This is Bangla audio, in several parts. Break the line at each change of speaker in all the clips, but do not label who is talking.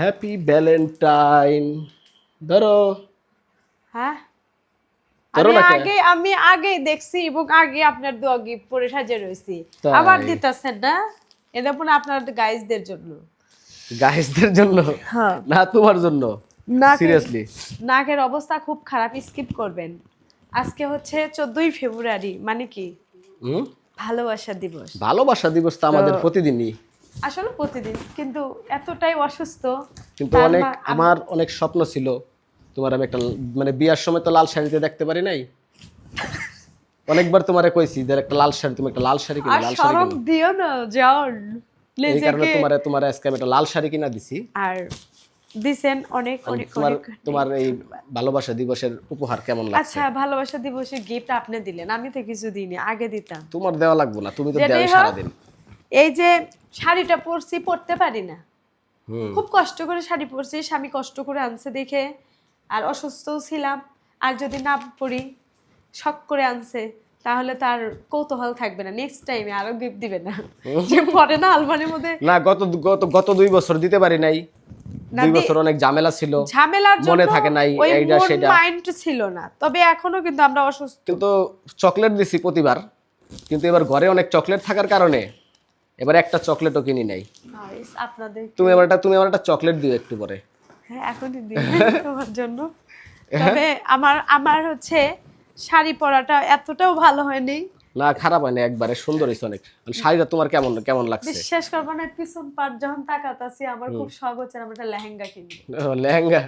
হ্যাপি ভ্যালেন্টাইন ধরো।
হ্যাঁ? আমি
না?
আগে আমি আগেই দেখছি এবং আগে আপনার দোয়া গিফট পরে সাজে রয়েছি? আবার দিতেছেন না? এটা পুরো আপনার গাইজদের জন্য।
গাইসদের জন্য?
হ্যাঁ।
না তোমার জন্য?
নাকের-
সিরিয়াসলি
নাকের অবস্থা খুব খারাপ স্কিপ করবেন। আজকে হচ্ছে চোদ্দই ফেব্রুয়ারি মানে কি? ভালোবাসা দিবস।
ভালোবাসা দিবস তো আমাদের প্রতিদিনই।
আসলে প্রতিদিন কিন্তু এতটাই অসুস্থ
কিন্তু অনেক আমার অনেক স্বপ্ন ছিল তোমার আমি একটা মানে বিয়ার সময় তো লাল শাড়িতে দেখতে পারি নাই? অনেকবার তোমারে কইছি যে একটা লাল শাড়ি তুমি একটা লাল শাড়ি কিনো লাল শাড়ি কিনো।
দিও না জন
এই কারণে তোমারে তোমার আজকে আমি একটা লাল শাড়ি কিনা দিছি।
আর দিছেন অনেক অনেক
তোমার তোমার এই ভালোবাসা দিবসের উপহার কেমন লাগছে?
আচ্ছা ভালোবাসা দিবসে গিফট আপনি দিলেন আমি তো কিছু দিইনি আগে দিতাম।
তোমার দেওয়া লাগবে না তুমি তো দেওয়া
হোক,
সারাদিন।
এই যে শাড়িটা পরছি পরতে পারি না। খুব কষ্ট করে শাড়ি পরছি স্বামী কষ্ট করে আনছে দেখে আর অসুস্থও ছিলাম। আর যদি না পরি শখ করে আনছে তাহলে তার কৌতূহল থাকবে না। নেক্সট টাইমে আরও গিফট দিবে না। যে পরে না আলমারির মধ্যে
না গত গত গত দুই বছর দিতে পারি নাই। দুই বছর অনেক ঝামেলা ছিল।
ঝামেলার
মনে থাকে নাই, এইটা সেটা।
মাইন্ড ছিল না। তবে এখনও কিন্তু আমরা অসুস্থ।
কিন্তু চকলেট দিছি প্রতিবার। কিন্তু এবার ঘরে অনেক চকলেট থাকার কারণে এবার একটা চকলেটও কিনি নাই। তুমি আমার একটা তুমি আমার একটা চকলেট দিও একটু পরে।
হ্যাঁ এখনই দিন তোমার জন্য। তবে আমার আমার হচ্ছে শাড়ি পরাটা এতটাও ভালো হয়নি।
না খারাপ হয় না একবারে সুন্দর হয়েছে অনেক। মানে শাড়িটা তোমার কেমন কেমন লাগছে?
বিশ্বাস করব না পিছন পাট যখন তাকাতাছি আমার খুব শখ হচ্ছে আমার একটা লেহেঙ্গা কিনবো
ও, লেহেঙ্গা?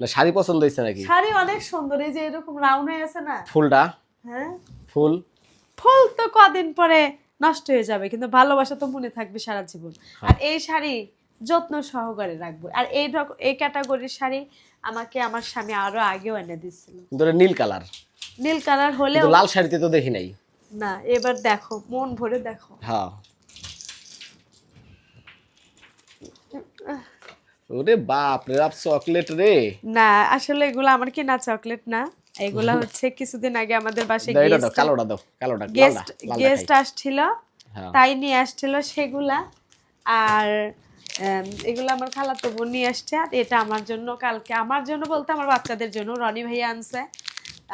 না শাড়ি পছন্দ হয়েছে নাকি?
শাড়ি অনেক সুন্দর এই যে এরকম রাউন্ড হয়ে আছে না?
ফুলটা?
হ্যাঁ।
ফুল?
ফুল তো কদিন পরে নষ্ট হয়ে যাবে কিন্তু ভালোবাসা তো মনে থাকবে সারা জীবন। আর এই শাড়ি যত্ন সহকারে রাখব। আর এই এই ক্যাটাগরির শাড়ি আমাকে আমার স্বামী আরও আগেও এনে দিচ্ছিল
ওটা নীল কালার।
নীল কালার হলেও
লাল শাড়িতে তো দেখি নাই।
না এবার দেখো মন ভরে দেখো।
হ্যাঁ। ওরে বাপ রে চকলেট রে।
না আসলে এগুলো আমার কি না চকলেট না। এগুলা হচ্ছে কিছুদিন আগে আমাদের বাসায় গেস্ট
কালোটা দাও কালোটা
গেস্ট গেস্ট আসছিল
হ্যাঁ।
তাই নিয়ে আসছিল সেগুলা। আর এগুলো আমার খালাতো বোন নিয়ে আসছে আর এটা আমার জন্য কালকে আমার জন্য বলতে আমার বাচ্চাদের জন্য রনি ভাইয়া আনছে।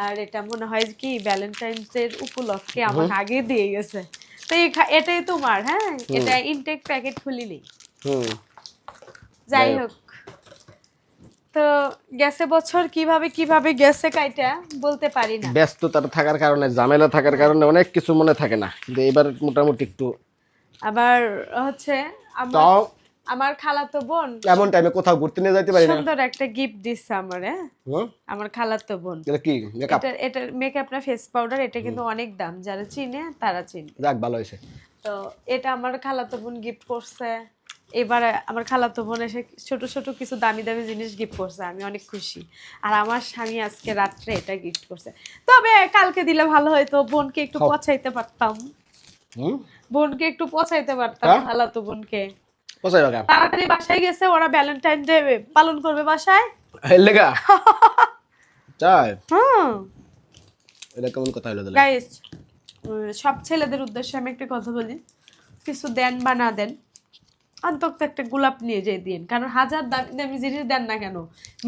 আর এটা মনে হয় কি ভ্যালেন্টাইন্স এর উপলক্ষে আমাকে আগে দিয়ে গেছে। তো এটাই তোমার হ্যাঁ? এটা ইনটেক প্যাকেট খুলিনি। যাই হোক। তো গেছে বছর কীভাবে কীভাবে গেছে কাইটা বলতে পারি না।
ব্যস্ততা থাকার কারণে ঝামেলা থাকার কারণে অনেক কিছু মনে থাকে না। কিন্তু এবার মোটামুটি একটু
আবার হচ্ছে আমার
তাও
আমার খালাতো বোন
এমন টাইমে কোথাও ঘুরতে নিয়ে যাইতে পারি না?
সুন্দর একটা গিফট দিচ্ছে আমার হ্যাঁ? আমার খালাতো বোন।
এটা কি? মেকআপ
এটা এটা মেকআপ না ফেস পাউডার এটা কিন্তু অনেক দাম। যারা চিনে তারা চিনে।
যাক ভালো হয়েছে।
তো এটা আমার খালাতো বোন গিফট করছে। এবারে আমার খালাতো বোন এসে ছোট ছোট কিছু দামি দামি জিনিস গিফট করছে আমি অনেক খুশি। আর আমার স্বামী আজকে রাত্রে এটা গিফট করছে। তবে কালকে দিলে ভালো হতো বোনকে একটু
খাও।
পচাইতে পারতাম। বোনকে একটু পচাইতে পারতাম
হ্যাঁ?
খালাতো বোনকে। তাড়াতাড়ি বাসায় গেছে ওরা ভ্যালেন্টাইন ডে পালন করবে বাসায়।
লেগা। চাই।
হুম।
এটা কেমন কথা হলো
গাইস সব ছেলেদের উদ্দেশ্যে আমি একটা কথা বলি। কিছু দেন বা না দেন। অন্তত একটা গোলাপ নিয়ে যেয়ে দিন কারণ হাজার দামি দামি জিনিস দেন না কেন?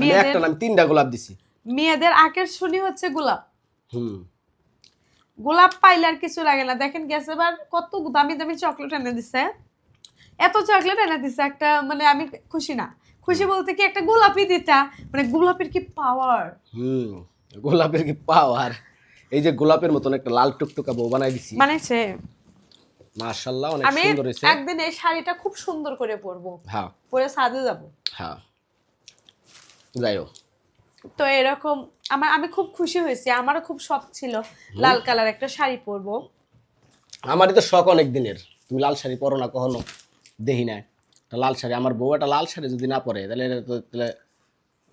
মেয়েদের
একটা তিনটা গোলাপ দিছি।
মেয়েদের আকের শুনি হচ্ছে গোলাপ।
হুম।
গোলাপ পাইলে আর কিছু লাগে না। দেখেন গেছে বার কত দামি দামি চকলেট এনে দিছে। এত চকলেট এনে দিছে একটা মানে আমি খুশি না। খুশি বলতে কি একটা গোলাপই দিতা। মানে গোলাপের কি পাওয়ার
হুম গোলাপের কি পাওয়ার এই যে গোলাপের মতন একটা লাল টুকটুকা বউ বানাই দিছি।
মানে সে
মাশাআল্লাহ অনেক সুন্দর হয়েছে।
একদিন এই শাড়িটা খুব সুন্দর করে পরবো।
হ্যাঁ।
পরে সাজে যাব।
হ্যাঁ। যাই হোক।
তো এরকম আমার আমি খুব খুশি হয়েছি। আমারও খুব শখ ছিল লাল কালার একটা শাড়ি পরবো।
আমারই তো শখ অনেক দিনের। তুমি লাল শাড়ি পরো না কখনো? দেখি না। একটা লাল শাড়ি। আমার বউ একটা লাল শাড়ি যদি না পরে তাহলে তাহলে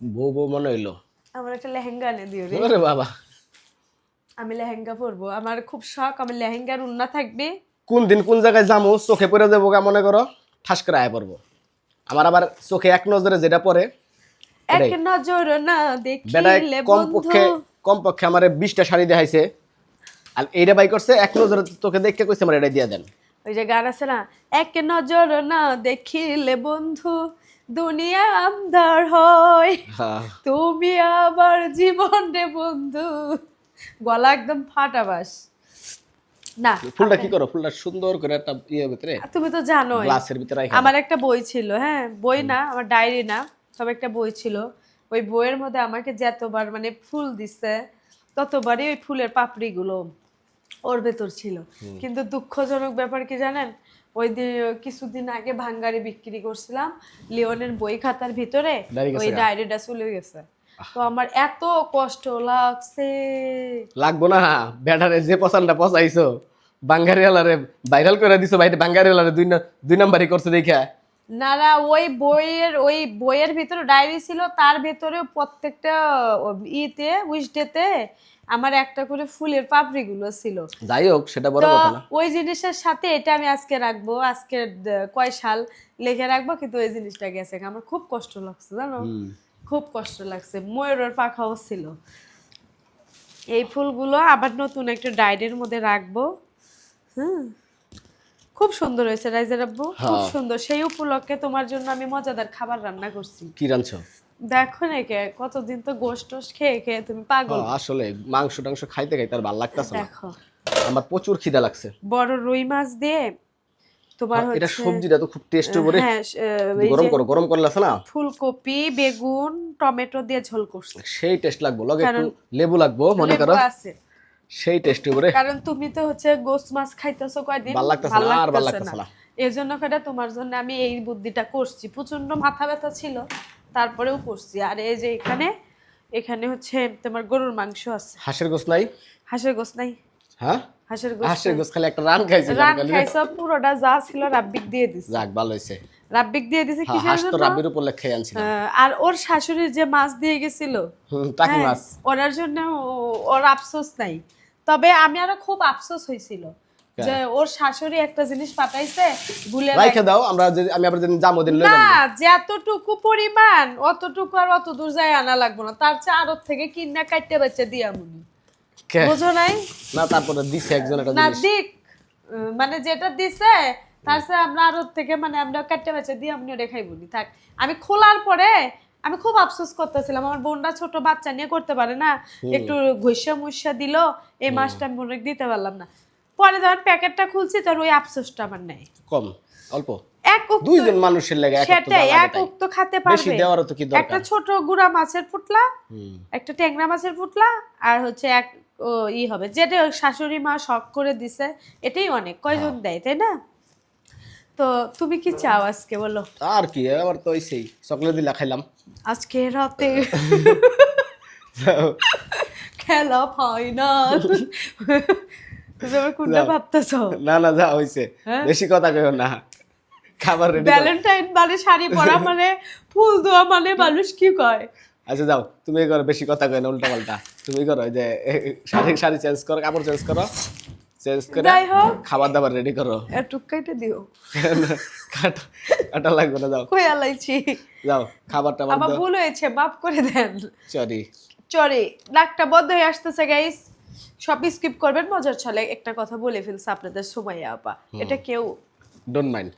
বউ বউ মনে হইল।
আমার একটা লেহেঙ্গা এনে দিও রে।
বাবা।
আমি লেহেঙ্গা পরবো। আমার খুব শখ। আমার লেহেঙ্গার উন্না থাকবে।
কোন দিন কোন জায়গায় যামু চোখে পড়ে যাব গা মনে করো ঠাস করে আয় পড়ব। আমার আবার চোখে এক নজরে যেটা পড়ে
এক। নজর না দেখিলে
কম
বন্ধু।
পক্ষে কম আমার বিশটা শাড়ি দেখাইছে। আর এইটা বাই করছে এক নজরে তোকে দেখে কইছে আমার এটা দিয়ে দেন।
ওই যে গান আছে না এক নজর না দেখিলে বন্ধু দুনিয়া আমদার হয়।
হ্যাঁ।
তুমি আমার জীবন রে বন্ধু। গলা একদম ফাটাবাস না
ফুলটা কি করো? ফুলটা সুন্দর করে একটা ইয়ে ভিতরে
তুমি তো জানোই।
গ্লাসের ভিতরে
আমার একটা বই ছিল হ্যাঁ? বই না আমার ডায়েরি না তবে একটা বই ছিল। ওই বইয়ের মধ্যে আমাকে যতবার মানে ফুল দিছে ততবারই ওই ফুলের পাপড়িগুলো ওর ভেতর ছিল। কিন্তু দুঃখজনক ব্যাপার কি জানেন? ওই কিছুদিন আগে ভাঙ্গারি বিক্রি করছিলাম লিওনের বই খাতার ভিতরে ওই? ডায়েরিটা চলে গেছে। তো আমার এত কষ্ট লাগছে।
লাগবো না ব্যাটারে যে পছন্দটা পচাইছো বাঙ্গারিওয়ালারে ভাইরাল করে দিছো ভাই বাঙ্গারিওয়ালারে দুই না- দুই নাম্বারই করছে দেখা
না না ওই বইয়ের ওই বইয়ের ভিতরে ডায়েরি ছিল তার ভেতরে প্রত্যেকটা ইতে উইশ ডেতে আমার একটা করে ফুলের পাপড়িগুলো ছিল।
যাই হোক সেটা বড় কথা না।
ওই জিনিসের সাথে এটা আমি আজকে রাখব আজকে কয় সাল লিখে রাখব কিন্তু ওই জিনিসটা গেছে আমার খুব কষ্ট লাগছে জানো। খুব কষ্ট লাগছে। ময়ূরের পাখাও ছিল। এই ফুলগুলো আবার নতুন একটা ডায়েরির মধ্যে রাখব। হুম। খুব সুন্দর হয়েছে রাইজার আব্বু। খুব
হ্যাঁ।
সুন্দর। সেই উপলক্ষে তোমার জন্য আমি মজাদার খাবার রান্না করছি।
কি রাঁধছো?
দেখো না কে কতদিন তো গোশ টোস খেয়ে খেয়ে তুমি পাগল।
হ্যাঁ, আসলে মাংস টাংস খাইতে খাইতে আর ভালো লাগতেছে না।
দেখো।
আমার প্রচুর খিদা লাগছে।
বড় রুই মাছ দিয়ে তোমার
এটা সবজিটা তো খুব টেস্ট করে
হ্যাঁ
গরম করো গরম করলে আছে না
ফুলকপি বেগুন টমেটো দিয়ে ঝোল করছি।
সেই টেস্ট লাগবো। লগে একটু লেবু লাগবো মনে করো। সেই টেস্ট করে
কারণ তুমি তো হচ্ছে গোস মাছ খাইতেছো কয়দিন
ভালো লাগতেছে না, আর ভালো লাগতেছে না।
এই জন্য কয়টা তোমার জন্য আমি এই বুদ্ধিটা করছি। প্রচণ্ড মাথা ব্যথা ছিল তারপরেও করছি। আর এই যে এখানে এখানে হচ্ছে তোমার গরুর মাংস আছে।
হাঁসের গোস নাই?
হাঁসের গোস নাই।
হ্যাঁ?
হাঁসের গোস
হাঁসের গোস খালি একটা রান খাইছি
রান খাইছ পুরোটা যা ছিল রাব্বিক দিয়ে দিছে।
যাক ভালো হয়েছে।
রাব্বিক দিয়ে দিছে
হ্যাঁ,
কিসের
হাঁস তো
জন্য?
উপর লেখে আনছিলাম।
আর ওর শাশুড়ির যে মাছ দিয়ে গেছিল
টাকি
হ্যাঁ,
মাছ।
ওনার জন্য ওর আফসোস নাই। তবে আমি আরও খুব আফসোস হয়েছিল যে ওর শাশুড়ি একটা জিনিস পাঠাইছে ভুলে
রাইখে দাও আমরা যে আমি আবার যেদিন যাব দিন লই
না
যাব।
যতটুকু পরিমাণ অতটুকু আর অত দূর যায় আনা লাগবে না। তার চেয়ে আরও থেকে কিনা কাটতে বাচ্চা দিয়া মুনি? বুঝো নাই?
না তারপরে দিছে একজন একটা
না দিক। মানে যেটা দিছে তার আমরা আরও থেকে মানে আমরা কাটতে দিয়ে আপনি ওটা খাইবনি। থাক আমি খোলার পরে আমি খুব আফসোস করতেছিলাম। আমার বোনটা ছোট বাচ্চা নিয়ে করতে পারে না। একটু ঘষা মুসা দিল এই মাছটা আমি বোনকে দিতে পারলাম না। পরে যখন প্যাকেটটা খুলছি তোর ওই আফসোসটা আমার নাই।
কম অল্প?
এক
দুইজন মানুষের লেগে
সেটাই এক
তাই।
উক্ত খাতে
বেশি
পারবে।
দেওয়ারও তো কি
একটা ছোট গুড়া মাছের ফুটলা একটা ট্যাংরা মাছের ফুটলা আর হচ্ছে এক ই হবে। যেটা শাশুড়ি মা শখ করে দিছে এটাই অনেক। কয়জন
হ্যাঁ।
দেয় তাই না? তো তুমি কি চাও আজকে বলো?
আর কি আবার তো ওইসেই চকলেট দিলা খাইলাম।
আজকে রাতে। খেলা ফাইনাল তুমি কোনটা। ভাবতেছো?
না না যা হইছে।
হ্যাঁ?
বেশি কথা কইও না। খাবার রেডি
ভ্যালেন্টাইন মানে শাড়ি পরা মানে ফুল দেওয়া মানে মানুষ কি কয়?
আচ্ছা যাও। তুমি করো বেশি কথা কই না উল্টা পাল্টা তুমি করো যে শাড়ি শাড়ি চেঞ্জ করো কাপড় চেঞ্জ করো। চেঞ্জ করে খাবার দাবার রেডি করো।
একটু কেটে দিও।
কাটা কাটা লাগবে না যাও।
কই আলাইছি?
যাও খাবার টাবার
আমার ভুল হয়েছে মাফ করে দেন।
সরি
চরে নাকটা বন্ধ হয়ে আসতেছে গাইস সব স্কিপ করবেন মজার ছলে। একটা কথা বলে ফেলছে আপনাদের সময় আপা। এটা কেউ
ডোন্ট মাইন্ড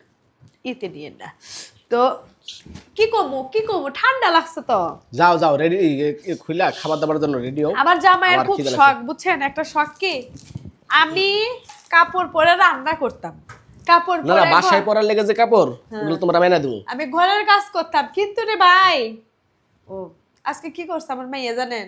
ইতে নিয়ে না। তো কি কমু কি কমু? ঠান্ডা লাগছে তো।
যাও যাও রেডি খুইলা খাবার দাবার জন্য রেডি হও।
আমার জামাইয়ের খুব শখ বুঝছেন? একটা শখ কি? আমি কাপড় পরে রান্না করতাম। কাপড়
না না বাসায় পরার লেগে যে কাপড়
হ্যাঁ।
ওগুলো তোমরা মেনে দেবো
আমি ঘরের কাজ করতাম। কিন্তু রে ভাই ও আজকে কি করছে আমার মাইয়া জানেন?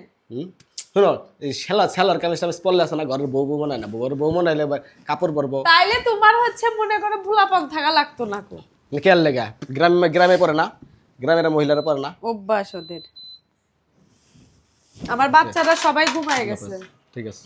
শোনো এই সেলা সেলার কামিজ টামিজ পরলে আছে না ঘরের বউ বউ বানায় না। বউর বউ বানাইলে কাপড় পরবো।
তাইলে তোমার হচ্ছে মনে করো ভুলাপন থাকা লাগতো না কো।
কেয়ার লেগা গ্রামে গ্রামে পড়ে না গ্রামের মহিলারা পড়ে না।
অভ্যাস ওদের। আমার বাচ্চারা সবাই ঘুমায় গেছে।
ঠিক আছে।